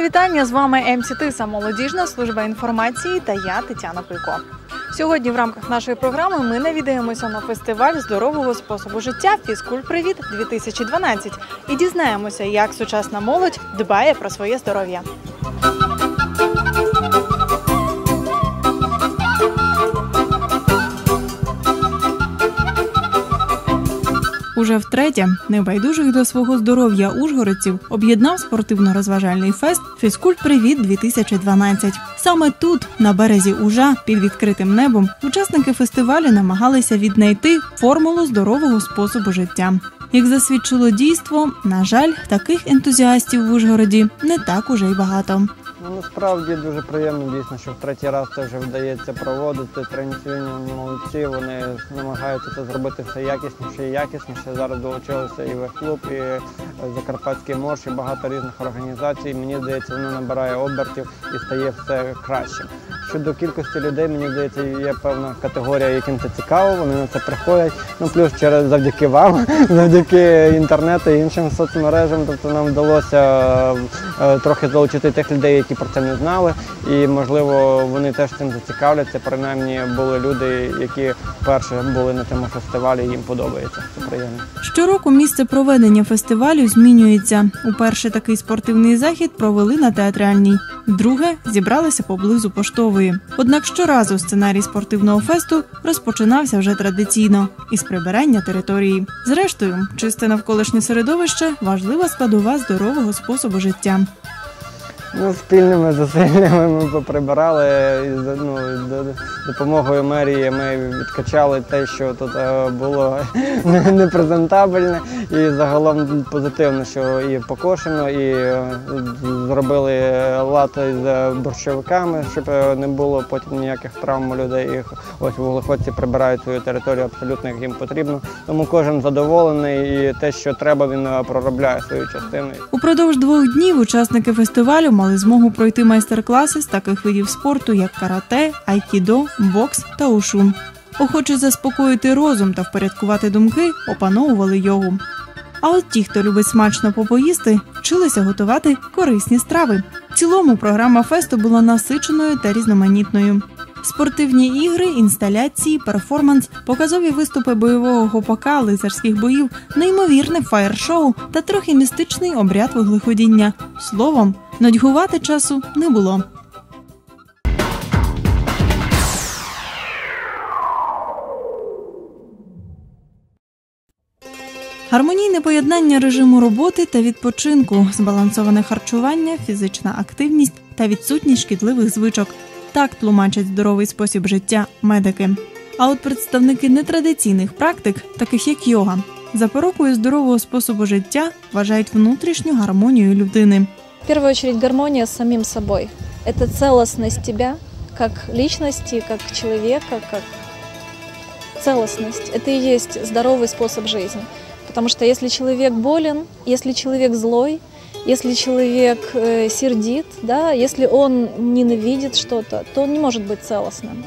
Вітання з вами МС Тиса, молодіжна служба інформації та я Тетяна Пилько. Сьогодні в рамках нашої програми ми навідаємося на фестиваль здорового способу життя Фізкульт Привіт 2012 і дізнаємося, як сучасна молодь дбає про своє здоров'я. Уже втретє небайдужих до свого здоров'я ужгородців об'єднав спортивно-розважальний фест Фізкульт Привіт 2012 Саме тут, на березі Ужа, під відкритим небом, учасники фестивалю намагалися віднайти формулу здорового способу життя. Як засвідчило дійство, на жаль, таких ентузіастів в Ужгороді не так уже й багато. Ну, насправді дуже приємно, дійсно, що в третій раз це вже вдається проводити. Тренінг молодці, вони намагаються це зробити все якісніше і якісніше. Зараз долучилися і в-клуб, і Закарпатський морж, і багато різних організацій. Мені здається, воно набирає обертів і стає все кращим. Щодо кількості людей, мені здається, є певна категорія, яким це цікаво, вони на це приходять. Ну плюс через завдяки вам, завдяки інтернету і іншим соцмережам. Тобто нам вдалося е, трохи залучити тих людей, які про це не знали. І можливо вони теж цим зацікавляться. Принаймні були люди, які вперше були на цьому фестивалі, їм подобається. Це приємно. Щороку місце проведення фестивалю змінюється. Уперше такий спортивний захід провели на театральній. Вдруге зібралися поблизу поштової. Однак щоразу сценарій спортивного фесту розпочинався вже традиційно із прибирання території. Зрештою, чисте навколишнє середовище важлива складова здорового способу життя. Ну, спільними зусиллями ми поприбирали ну, до- допомогою мерії ми відкачали те, що тут е, було непрезентабельне, і загалом позитивно, що і покошено, і е, зробили лад з борщовиками, щоб е, не було потім ніяких травм у людей. І ось вуглеходці прибирають свою територію абсолютно як їм потрібно. Тому кожен задоволений, і те, що треба, він проробляє свою частину. Упродовж двох днів учасники фестивалю мали змогу пройти майстер-класи з таких видів спорту, як карате, айкідо, бокс та ушу. Охоче заспокоїти розум та впорядкувати думки, опановували йогу. А от ті, хто любить смачно попоїсти, вчилися готувати корисні страви. В цілому програма фесту була насиченою та різноманітною. Спортивні ігри, інсталяції, перформанс, показові виступи бойового гопака, лицарських боїв, неймовірне фаєр-шоу та трохи містичний обряд вуглеходіння. Словом, нудьгувати часу не було. Гармонійне поєднання режиму роботи та відпочинку, збалансоване харчування, фізична активність та відсутність шкідливих звичок. Так тлумачать здоровий спосіб життя медики. А от представники нетрадиційних практик, таких як йога, запорукою здорового способу життя вважають внутрішню гармонію людини. В первую очередь гармония с самим собой. Это целостность тебя как личности, как человека, как целостность. Это и есть здоровый способ жизни. Потому что если человек болен, если человек злой, если человек э, сердит, да, если он ненавидит что-то, то он не может быть целостным.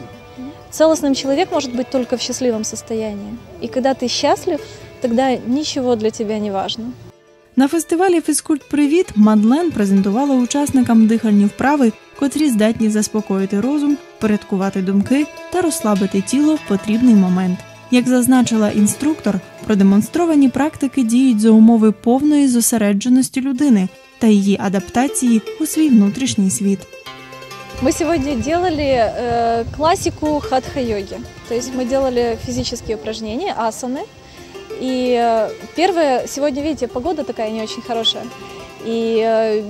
Целостным человек может быть только в счастливом состоянии. И когда ты счастлив, тогда ничего для тебя не важно. На фестивалі Фізкульт Привіт Мадлен презентувала учасникам дихальні вправи, котрі здатні заспокоїти розум, порядкувати думки та розслабити тіло в потрібний момент. Як зазначила інструктор, продемонстровані практики діють за умови повної зосередженості людини та її адаптації у свій внутрішній світ. Мы сегодня делали э, классику хатха-йоги. То есть мы делали физические упражнения, асаны. И э, первое, сегодня, видите, погода такая не очень хорошая. И э,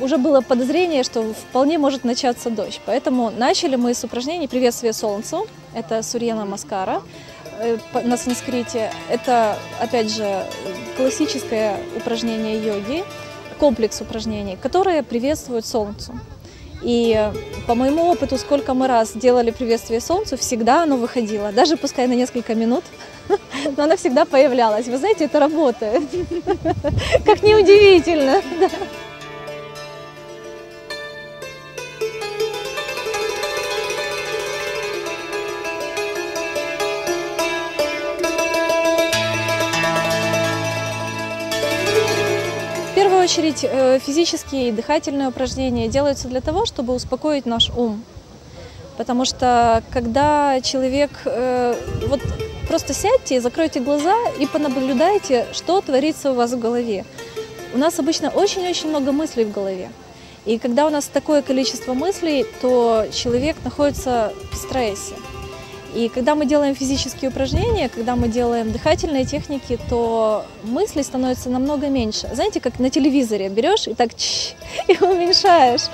уже было подозрение, что вполне может начаться дождь. Поэтому начали мы с упражнений «Приветствие солнцу». Это Сурьяна Маскара э, на санскрите. Это, опять же, классическое упражнение йоги, комплекс упражнений, которые приветствуют солнцу. И по моему опыту, сколько мы раз делали приветствие солнцу, всегда оно выходило, даже пускай на несколько минут, но она всегда появлялась. Вы знаете, это работает. Как неудивительно. В первую очередь э, физические и дыхательные упражнения делаются для того, чтобы успокоить наш ум. Потому что когда человек, э, вот просто сядьте, закройте глаза и понаблюдайте, что творится у вас в голове. У нас обычно очень-очень много мыслей в голове. И когда у нас такое количество мыслей, то человек находится в стрессе. И когда мы делаем физические упражнения, когда мы делаем дыхательные техники, то мыслей становится намного меньше. Знаете, как на телевизоре берешь и так чш, и уменьшаешь.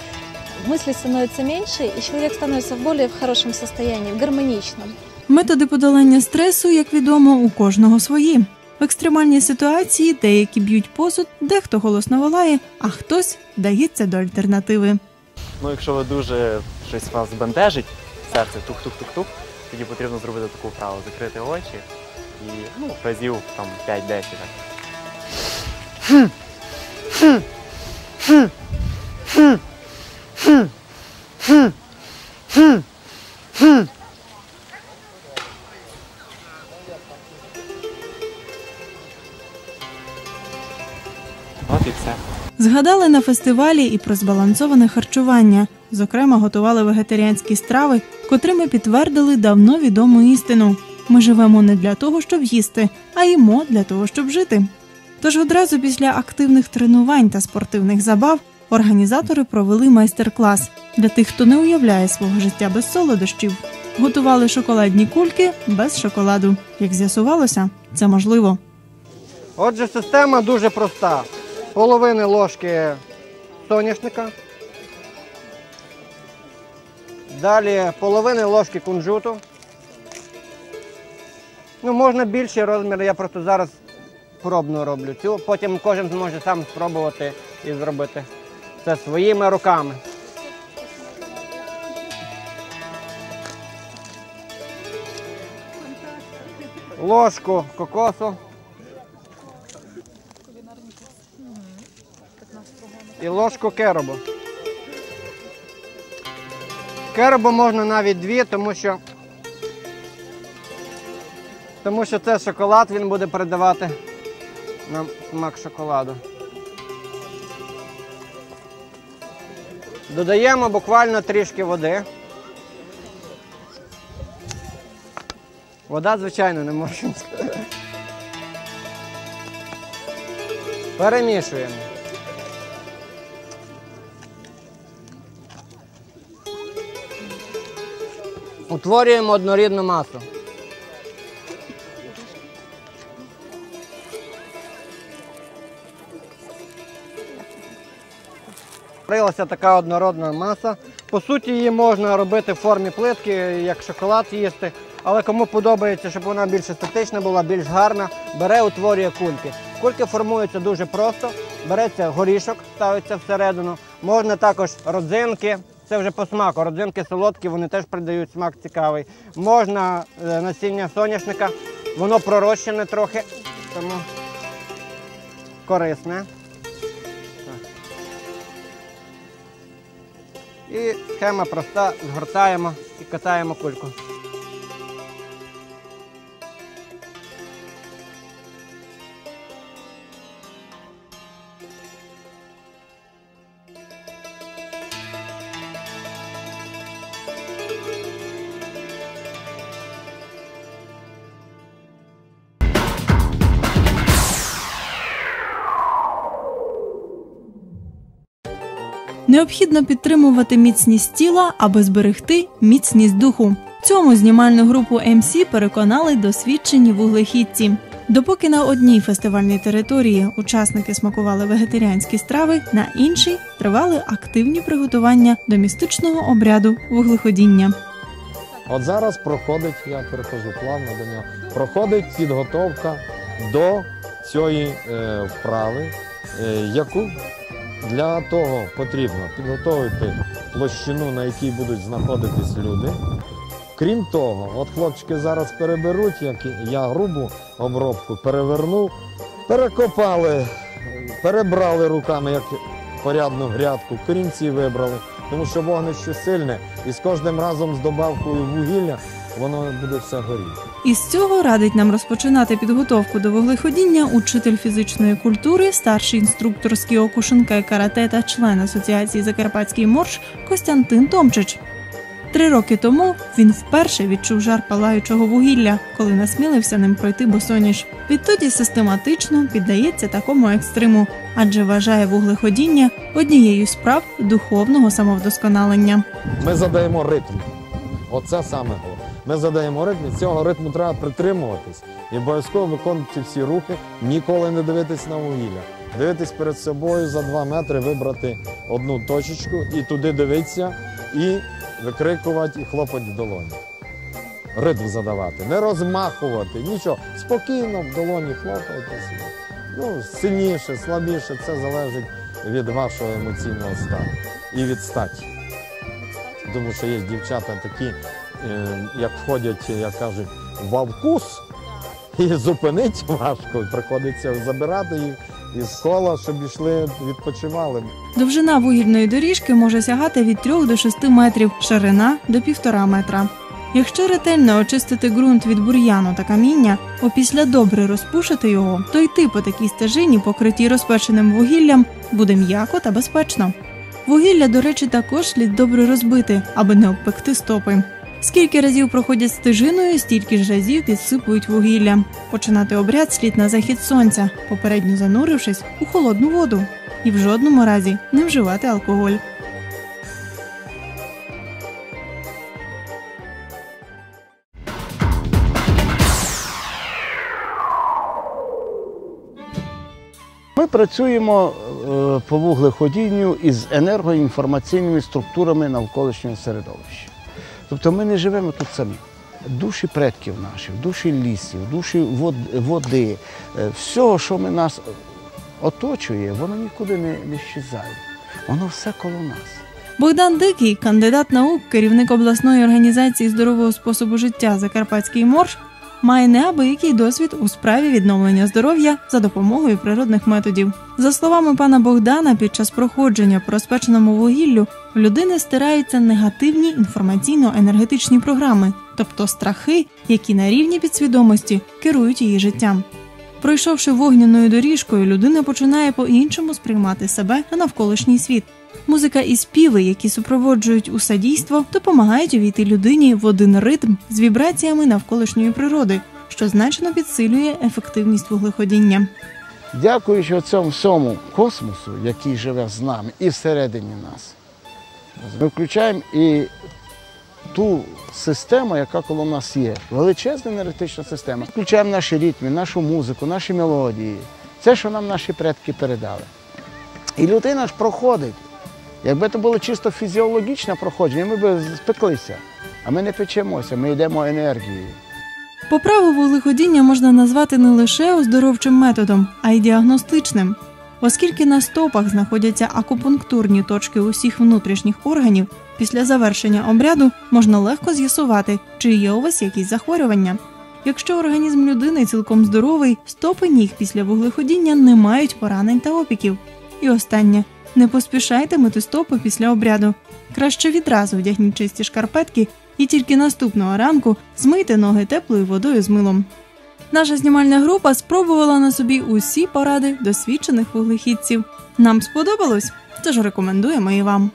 Мыслей становится меньше, и человек становится более в хорошем состоянии, в гармоничном. Методи подолання стресу, як відомо, у кожного свої. В екстремальній ситуації деякі б'ють посуд, дехто голосно волає, а хтось вдається до альтернативи. Ну, якщо ви дуже щось вас збентежить, серце тук-тук-тук-тук, тоді потрібно зробити таку вправу, закрити очі і ну, разів там 5-10 так. От і все. Згадали на фестивалі і про збалансоване харчування. Зокрема, готували вегетаріанські страви, котрими підтвердили давно відому істину. Ми живемо не для того, щоб їсти, а їмо для того, щоб жити. Тож одразу після активних тренувань та спортивних забав організатори провели майстер-клас для тих, хто не уявляє свого життя без солодощів. Готували шоколадні кульки без шоколаду. Як з'ясувалося, це можливо. Отже, система дуже проста. Половини ложки соняшника. Далі половини ложки кунжуту. Ну, можна більший розмір, я просто зараз пробно роблю цю. Потім кожен зможе сам спробувати і зробити це своїми руками. Ложку кокосу. І ложку керобу. Керобу можна навіть дві, тому що тому що це шоколад, він буде передавати нам смак шоколаду. Додаємо буквально трішки води. Вода, звичайно, не можна сказати. Перемішуємо. Утворюємо однорідну масу. Створилася така однородна маса. По суті, її можна робити в формі плитки, як шоколад їсти. Але кому подобається, щоб вона більш естетична була, більш гарна, бере, утворює кульки. Кульки формуються дуже просто. Береться горішок, ставиться всередину. Можна також родзинки. Це вже по смаку. Родзинки солодкі, вони теж придають смак цікавий. Можна е, насіння соняшника, воно пророщене трохи, тому корисне. І схема проста, згортаємо і катаємо кульку. Необхідно підтримувати міцність тіла, аби зберегти міцність духу. Цьому знімальну групу MC переконали досвідчені вуглехідці. Допоки на одній фестивальній території учасники смакували вегетаріанські страви, на іншій тривали активні приготування до містичного обряду вуглеходіння. От зараз проходить, я перехожу плавно до нього, проходить підготовка до цієї е, вправи, е, яку для того потрібно підготовити площину, на якій будуть знаходитись люди, Крім того, от хлопчики зараз переберуть, як я грубу обробку перевернув, перекопали, перебрали руками як порядну грядку, корінці вибрали, тому що вогнище сильне, і з кожним разом з добавкою вугілля воно буде все горіти. Із цього радить нам розпочинати підготовку до вуглеходіння учитель фізичної культури, старший інструктор з кіокушинка і карате та член асоціації Закарпатський морж Костянтин Томчич. Три роки тому він вперше відчув жар палаючого вугілля, коли насмілився ним пройти босоніж. Відтоді систематично піддається такому екстриму, адже вважає вуглеходіння однією з прав духовного самовдосконалення. Ми задаємо ритм. Оце саме. Ми задаємо ритм, і цього ритму треба притримуватись і обов'язково виконувати всі рухи, ніколи не дивитись на вугілля. Дивитись перед собою за 2 метри, вибрати одну точечку і туди дивитися, і викрикувати, і хлопати в долоні. Ритм задавати, не розмахувати, нічого. Спокійно в долоні хлопайте. Ну, сильніше, слабіше, це залежить від вашого емоційного стану і від статі. Тому що є дівчата такі, як входять, як кажуть, в вкус, і зупинити важко, приходиться забирати їх із кола, щоб йшли, відпочивали. Довжина вугільної доріжки може сягати від 3 до 6 метрів, ширина до 1,5 метра. Якщо ретельно очистити ґрунт від бур'яну та каміння, опісля добре розпушити його, то йти по такій стежині, покритій розпеченим вугіллям, буде м'яко та безпечно. Вугілля, до речі, також слід добре розбити, аби не обпекти стопи. Скільки разів проходять стежиною, стільки ж разів підсипують вугілля. Починати обряд слід на захід сонця, попередньо занурившись у холодну воду, і в жодному разі не вживати алкоголь. Ми працюємо е, по вуглеходінню із енергоінформаційними структурами навколишнього середовища. Тобто ми не живемо тут самі. Душі предків наших, душі лісів, душі води, е, всього, що ми нас оточує, воно нікуди не, не щезає. Воно все коло нас. Богдан Дикий, кандидат наук, керівник обласної організації здорового способу життя Закарпатський морж, має неабиякий досвід у справі відновлення здоров'я за допомогою природних методів. За словами пана Богдана, під час проходження по розпеченому вугіллю в людини стираються негативні інформаційно-енергетичні програми, тобто страхи, які на рівні підсвідомості керують її життям. Пройшовши вогняною доріжкою, людина починає по-іншому сприймати себе та навколишній світ. Музика і співи, які супроводжують усе дійство, допомагають увійти людині в один ритм з вібраціями навколишньої природи, що значно підсилює ефективність вуглеходіння. Дякуючи цьому всьому космосу, який живе з нами і всередині нас, ми включаємо і ту систему, яка коло нас є. Величезна енергетична система. Включаємо наші ритми, нашу музику, наші мелодії. Це, що нам наші предки передали. І людина ж проходить. Якби це було чисто фізіологічне проходження, ми б спеклися. А ми не печемося, ми йдемо енергією. По праву вуглеходіння можна назвати не лише оздоровчим методом, а й діагностичним. Оскільки на стопах знаходяться акупунктурні точки усіх внутрішніх органів, після завершення обряду можна легко з'ясувати, чи є у вас якісь захворювання. Якщо організм людини цілком здоровий, стопи ніг після вуглеходіння не мають поранень та опіків. І останнє не поспішайте мити стопи після обряду. Краще відразу вдягніть чисті шкарпетки і тільки наступного ранку змийте ноги теплою водою з милом. Наша знімальна група спробувала на собі усі поради досвідчених вуглехідців. Нам сподобалось, тож рекомендуємо і вам.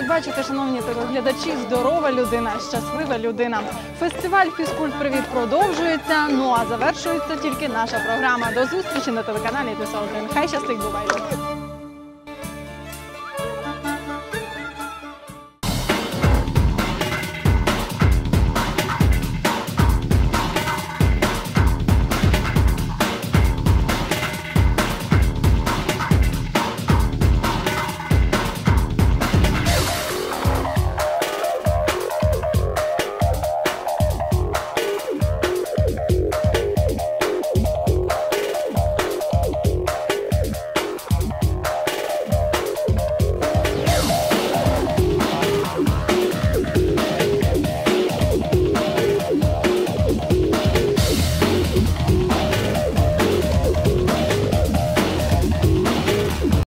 Як бачите, шановні телеглядачі, здорова людина, щаслива людина. Фестиваль Фізкульт Привіт продовжується. Ну а завершується тільки наша програма. До зустрічі на телеканалі ТС1. Хай щастить, бувайте!